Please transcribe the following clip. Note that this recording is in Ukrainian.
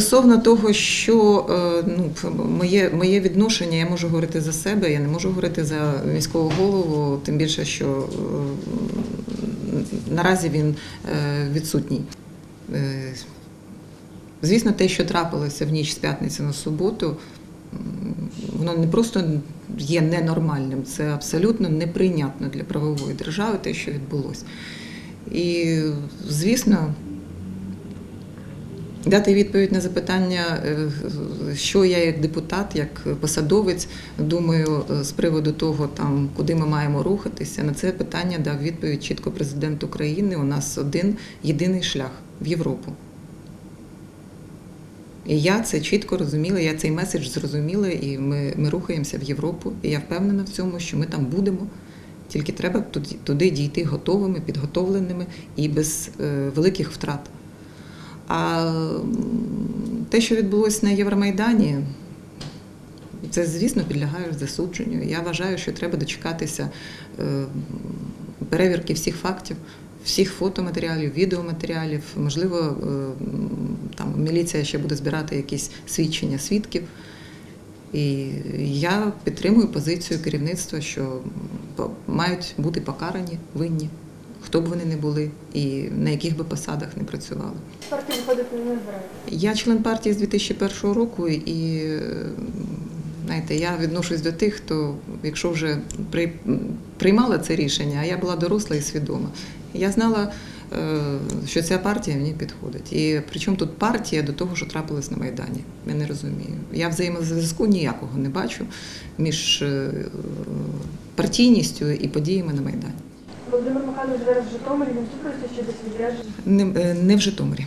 Стосовно того, що е, ну, моє, моє відношення, я можу говорити за себе, я не можу говорити за міського голову, тим більше, що е, наразі він е, відсутній. Звісно, те, що трапилося в ніч з п'ятниці на суботу, воно не просто є ненормальним, це абсолютно неприйнятно для правової держави, те, що відбулося. І, звісно, дати відповідь на запитання, е, що я як депутат, як посадовець думаю е, з приводу того, там, куди ми маємо рухатися. На це питання дав відповідь чітко президент України. У нас один єдиний шлях в Європу. І я це чітко розуміла, я цей меседж зрозуміла, і ми, ми рухаємося в Європу. І я впевнена в цьому, що ми там будемо. Тільки треба туди, дійти готовими, підготовленими і без е, великих втрат. А те, що відбулося на Євромайдані, це, звісно, підлягає засудженню. Я вважаю, що треба дочекатися е, перевірки всіх фактів, всіх фотоматеріалів, відеоматеріалів. Можливо, е, там міліція ще буде збирати якісь свідчення свідків. І я підтримую позицію керівництва, що мають бути покарані винні, хто б вони не були і на яких би посадах не працювали. Партію виходити не збираєте. Я член партії з 2001 року, і знаєте, я відношусь до тих, хто, якщо вже при, приймала це рішення, а я була доросла і свідома. Я знала, е, що ця партія мені підходить. І причому тут партія до того, що трапилось на Майдані. Я не розумію. Я взаємозв'язку ніякого не бачу між е, партійністю і подіями на Майдані. Володимир Михайлович зараз в Житомирі, він ще десь відрядження. Е, не в Житомирі.